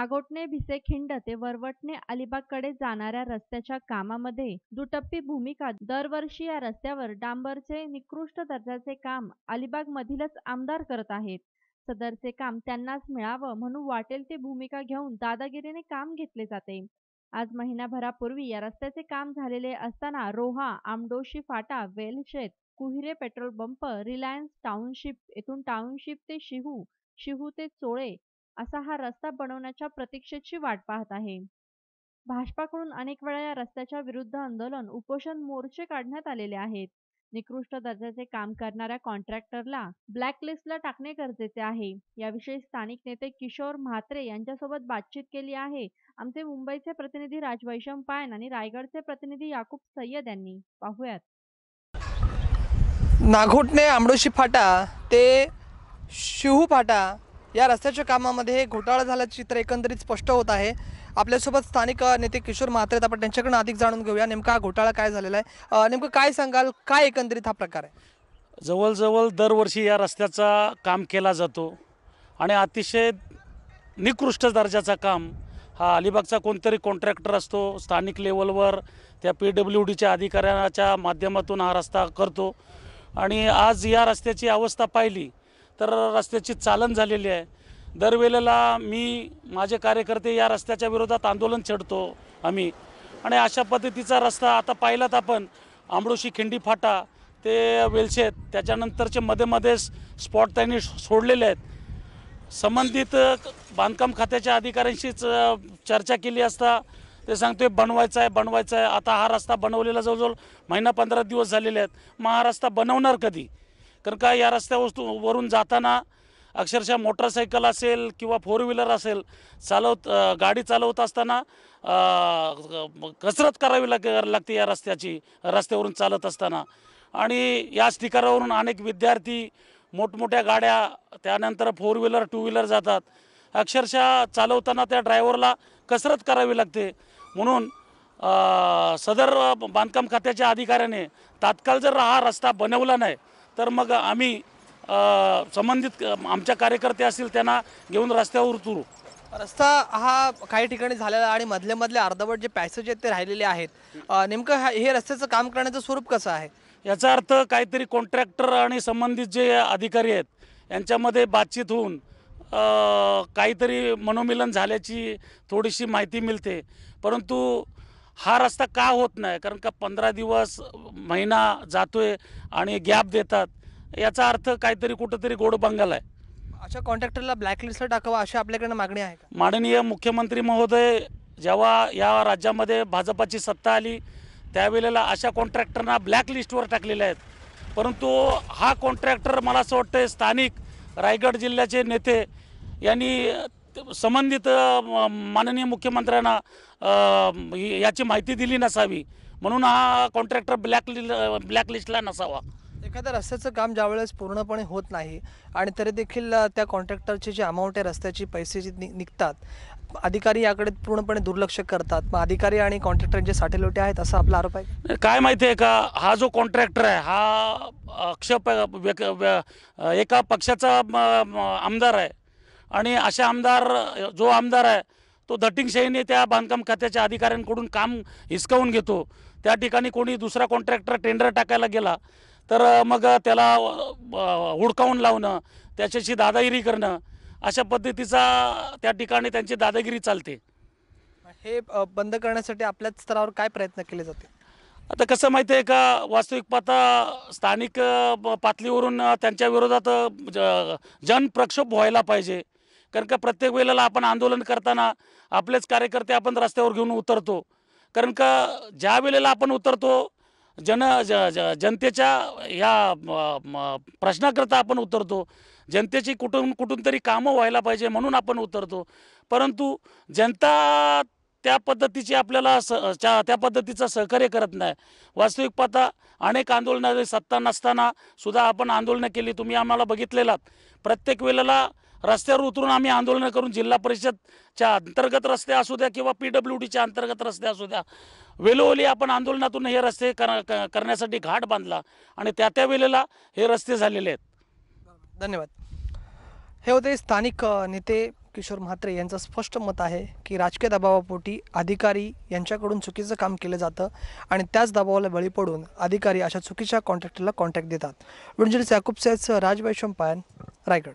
नागोठणे भिसेखिंड ते वरवटणे अलिबागकडे जाणाऱ्या रस्त्याच्या कामामध्ये दुटप्पी भूमिका दरवर्षी या रस्त्यावर डांबरचे निकृष्ट दर्जाचे काम अलिबागमधीलच आमदार करत आहेत. सदरचे काम त्यांनाच मिळावं म्हणून वाटेल ती भूमिका घेऊन दादागिरीने काम घेतले जाते. आज महिनाभरापूर्वी या रस्त्याचे काम झालेले असताना रोहा आमडोशी फाटा Velshet Kuhire petrol pump Reliance township येथून टाउनशिप ते शिहू शिहू ते चोळे असा हा रस्ता बनवण्याच्या प्रतीक्षेची वाट पाहत आहे. भाजपाकडून अनेक वेळा या रस्त्याच्या विरुद्ध आंदोलन उपोषण मोर्चे काढण्यात आलेले आहेत. निकृष्ट दर्जाचे काम करणाऱ्या कॉन्ट्रॅक्टरला ब्लॅकलिस्टला टाकणे गरजेचे आहे. याविषयी स्थानिक नेते किशोर म्हात्रे यांच्यासोबत बातचीत केली आहे. आमचे मुंबईचे प्रतिनिधी राजवैशम पायन आणि रायगडचे प्रतिनिधी याकूब सय्यद यांनी. पाहूयात. नागोटणे आमडोशी फाटा ते शिहू फाटा या रस्त्याच्या कामामध्ये घोटाळा झाल्याचं चित्र एकंदरीत स्पष्ट होत आहे. आपल्यासोबत स्थानिक नेते किशोर म्हात्रे आपण त्यांच्याकडून अधिक जाणून घेऊया नेमका हा घोटाळा काय झालेला आहे. नेमकं काय सांगाल? काय एकंदरीत हा प्रकार आहे? जवळजवळ दरवर्षी या रस्त्याचा काम केला जातो आणि अतिशय निकृष्ट दर्जाचा काम हा अलिबागचा कोणतरी कॉन्ट्रॅक्टर असतो स्थानिक लेवलवर त्या पी डब्ल्यू डीच्या अधिकाऱ्याच्या माध्यमातून हा रस्ता करतो. आणि आज या रस्त्याची अवस्था पाहिली तर रस्त्याची चालन झालेली आहे. दरवेळेला मी माझे कार्यकर्ते या रस्त्याच्या विरोधात आंदोलन छेडतो आम्ही. आणि अशा पद्धतीचा रस्ता आता पाहिलात आपण. आंबडोशी खिंडी फाटा ते वेलशेत त्याच्यानंतरचे मध्ये मध्ये स्पॉट त्यांनी सोडलेले आहेत. संबंधित बांधकाम खात्याच्या अधिकाऱ्यांशीच चर्चा केली असता ते सांगतोय बनवायचा आहे बनवायचा आहे आता हा रस्ता बनवलेला जवळजवळ महिना पंधरा दिवस झालेले आहेत. मग हा रस्ता बनवणार कधी? कारण का या रस्त्यावस्तू वरून जाताना अक्षरशः मोटरसायकल असेल किंवा फोर व्हीलर असेल चालवत गाडी चालवत असताना कसरत करावी लाग लागते या रस्त्याची रस्त्यावरून चालत असताना. आणि याच ठिकाणावरून अनेक विद्यार्थी मोठमोठ्या गाड्या त्यानंतर फोर व्हीलर टू व्हीलर जातात. अक्षरशः चालवताना त्या ड्रायव्हरला कसरत करावी लागते. म्हणून सदर बांधकाम खात्याच्या अधिकाऱ्याने तात्काळ जर हा रस्ता बनवला नाही तर मग आम्ही संबंधित आमच्या कार्यकर्ते असतील त्यांना घेऊन रस्त्यावर उतरू. रस्ता हा काही ठिकाणी झालेला आणि मधले मधले अर्धवट जे पॅसेज आहेत ते राहिलेले आहेत. नेमकं हा- रस्त्याचं काम करण्याचं स्वरूप कसं आहे? याचा अर्थ काहीतरी कॉन्ट्रॅक्टर आणि संबंधित जे अधिकारी आहेत यांच्यामध्ये बातचीत होऊन काहीतरी मनोमिलन झाल्याची थोडीशी माहिती मिळते. परंतु हा रस्ता का होत नाही? कारण का पंधरा दिवस महिना जातोय आणि गॅप देतात. याचा अर्थ काहीतरी कुठंतरी गोड बंगाल आहे. अशा कॉन्ट्रॅक्टरला ब्लॅकलिस्टला टाकावं अशी आपल्याकडे मागणी आहे का? माननीय मुख्यमंत्री महोदय जेव्हा या राज्यामध्ये भाजपाची सत्ता आली त्यावेळेला अशा कॉन्ट्रॅक्टरना ब्लॅक लिस्टवर टाकलेले आहेत. परंतु हा कॉन्ट्रॅक्टर मला असं वाटतं स्थानिक रायगड जिल्ह्याचे नेते यांनी संबंधित माननीय मुख्यमंत्र्यांना याची माहिती दिली नसावी. म्हणून हा कॉन्ट्रॅक्टर ब्लॅक ब्लॅक लिस्टला नसावा. एखाद्या रस्त्याचं काम ज्यावेळेस पूर्णपणे होत नाही आणि तरी देखील त्या कॉन्ट्रॅक्टरची जी अमाऊंट आहे रस्त्याची पैसे जे नि- निघतात अधिकारी याकडे पूर्णपणे दुर्लक्ष करतात. मग अधिकारी आणि कॉन्ट्रॅक्टरांचे साठेलोटे आहेत असा आपला आरोप आहे? काय माहिती आहे का? हा जो कॉन्ट्रॅक्टर आहे हा व्य- एका पक्षाचा आमदार आहे. आणि अशा आमदार जो आमदार आहे तो धटिंगशाहीने त्या बांधकाम खात्याच्या अधिकाऱ्यांकडून काम हिसकावून घेतो. त्या ठिकाणी कोणी दुसरा कॉन्ट्रॅक्टर टेंडर टाकायला गेला तर मग त्याला हुडकावून लावणं त्याच्याशी दादागिरी करणं अशा पद्धतीचा त्या ठिकाणी त्यांची दादागिरी चालते. हे बंद करण्यासाठी आपल्याच स्तरावर काय प्रयत्न केले जाते आता कसं माहिती आहे का वास्तविक पाहता स्थानिक पातळीवरून त्यांच्या विरोधात जनप्रक्षोभ व्हायला पाहिजे. कारण का प्रत्येक वेळेला आपण आंदोलन करताना आपलेच कार्यकर्ते आपण रस्त्यावर घेऊन उतरतो. कारण का ज्या वेळेला आपण उतरतो जन ज ज- जनतेच्या या म- प्रश्नाकरता आपण उतरतो जनतेची कुठून कुठून तरी कामं व्हायला पाहिजे म्हणून आपण उतरतो. परंतु जनता त्या पद्धतीची आपल्याला स त्या त्या पद्धतीचं सहकार्य करत नाही. वास्तविक पाहता अनेक आंदोलनं सत्ता नसताना सुद्धा आपण आंदोलनं केली. तुम्ही आम्हाला बघितलेलात. प्रत्येक वेळेला रस्त्यावर उतरून आम्ही आंदोलनं करून जिल्हा परिषदच्या अंतर्गत रस्ते असू द्या किंवा पी डब्ल्यू डीच्या अंतर्गत रस्ते असू द्या वेलोवली आपण आंदोलनातून हे रस्ते कर करण्यासाठी घाट बांधला आणि त्या त्या वेळेला हे रस्ते झालेले आहेत. धन्यवाद. हे होते स्थानिक नेते किशोर म्हात्रे यांचं स्पष्ट मत आहे की राजकीय दबावापोटी अधिकारी यांच्याकडून चुकीचं काम केलं जातं आणि त्याच दबावाला बळी पडून अधिकारी अशा चुकीच्या कॉन्ट्रॅक्टरला कॉन्टॅक्ट देतात. म्हणजे याकुबसेच राजवैशंपायन रायगड.